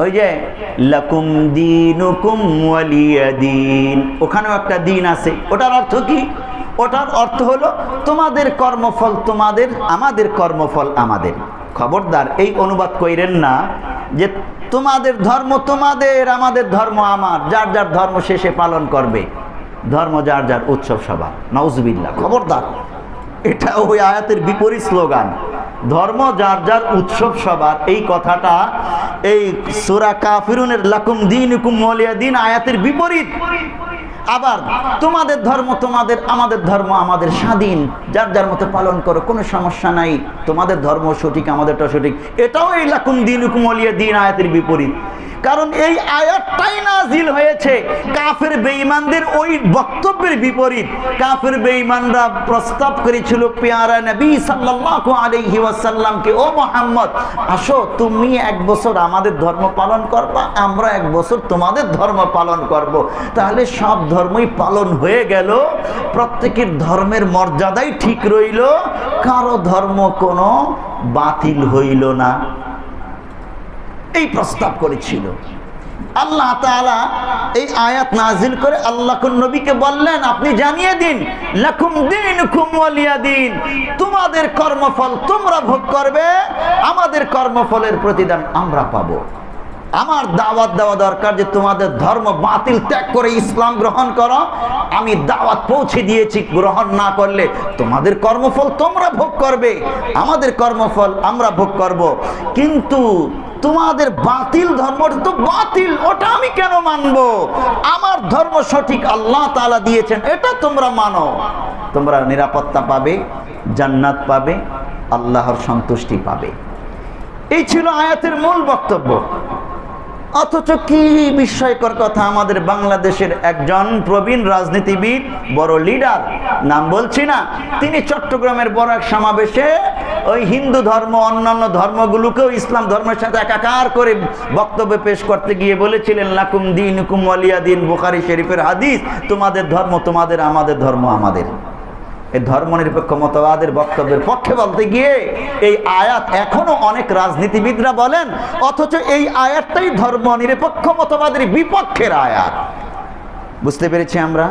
ওই যে, লাকুম দিনুকুম ওয়ালিয়া দিন ওখানেও একটা দিন আছে। ওটার অর্থ কি? ওটার অর্থ হলো, তোমাদের কর্মফল তোমাদের, আমাদের কর্মফল আমাদের। খবরদার, এই অনুবাদ কইরেন না যে, তোমাদের ধর্ম তোমাদের, আমাদের ধর্ম আমার। যার যার ধর্ম শেষে পালন করবে। ধর্ম যার যার, উৎসব সভা নওজবিল্লা খবরদার। এটা ওই আয়াতের বিপরীত স্লোগান। ধর্ম, যার যার উৎসব সবার, এই কথাটা এই সুরা কাফিরুনের লাকুম দিন মলিয়া দিন আয়াতের বিপরীত। আবার তোমাদের ধর্ম, তোমাদের, আমাদের ধর্ম, আমাদের স্বাধীন, যার যার মতো পালন করো, কোনো সমস্যা নাই, তোমাদের ধর্ম সঠিক আমাদেরটা সঠিক। এটাও এই লাকুম দিন হুকুম মলিয়া দিন আয়াতের বিপরীত। কারণ এই আয়াতটাই নাজিল হয়েছে কাফের বেঈমানদের ওই বক্তব্যের বিপরীত। কাফের বেঈমানরা প্রস্তাব করেছিল, পেয়ারা নবী সাল্লাল্লাহু আলাইহি ওয়াসাল্লামকে, ও মোহাম্মদ, আসো তুমি এক বছর আমাদের ধর্ম পালন করবা, আমরা এক বছর তোমাদের ধর্ম পালন করব। তাহলে সব ধর্মই পালন হয়ে গেল, প্রত্যেকের ধর্মের মর্যাদাই ঠিক রইল, কারও ধর্ম কোনো বাতিল হইল না। এই প্রস্তাব করেছিল। আল্লাহ তাআলা এই আয়াত নাজিল করে আল্লাহ নবীকে বললেন, আপনি জানিয়ে দিন, লাকুম দিনুকুম ওয়ালিয়া দিন। তোমাদের কর্মফল তোমরা ভোগ করবে, আমাদের কর্মফলের প্রতিদান আমরা পাবো। আমার দাওয়াত দেওয়া দরকার যে তোমাদের ধর্ম বাতিল ত্যাগ করে ইসলাম গ্রহণ করো। আমি দাওয়াত পৌঁছে দিয়েছি, গ্রহণ না করলে তোমাদের কর্মফল তোমরা ভোগ করবে। আমাদের কর্মফল আমরা ভোগ করব। কিন্তু তোমাদের বাতিল ধর্মটা তো বাতিল, ওটা আমি কেন মানব? আমার ধর্ম সঠিক, আল্লাহ তালা দিয়েছেন, এটা তোমরা মানো। তোমরা নিরাপত্তা পাবে, জান্নাত পাবে, আল্লাহর সন্তুষ্টি পাবে। এই ছিল আয়াতের মূল বক্তব্য। অথচ কি বিস্ময়কর কথা, আমাদের বাংলাদেশের একজন প্রবীণ রাজনীতিবিদ, বড় লিডার, নাম বলছি না, তিনি চট্টগ্রামের বড় এক সমাবেশে ওই হিন্দু ধর্ম, অন্যান্য ধর্মগুলোকেও ইসলাম ধর্মের সাথে একাকার করে বক্তব্য পেশ করতে গিয়ে বলেছিলেন, লাকুম দিন হুকুম ওয়ালিয়া দিন বুখারি শরীফের হাদিস, তোমাদের ধর্ম তোমাদের, আমাদের ধর্ম আমাদের। এই ধর্মনিরপেক্ষ মতবাদের বক্তব্যের পক্ষে বলতে গিয়ে এই আয়াত এখনও অনেক রাজনীতিবিদরা বলেন, অথচ এই আয়াতটাই ধর্ম নিরপেক্ষ মতবাদের বিপক্ষের আয়াত। বুঝতে পেরেছি আমরা?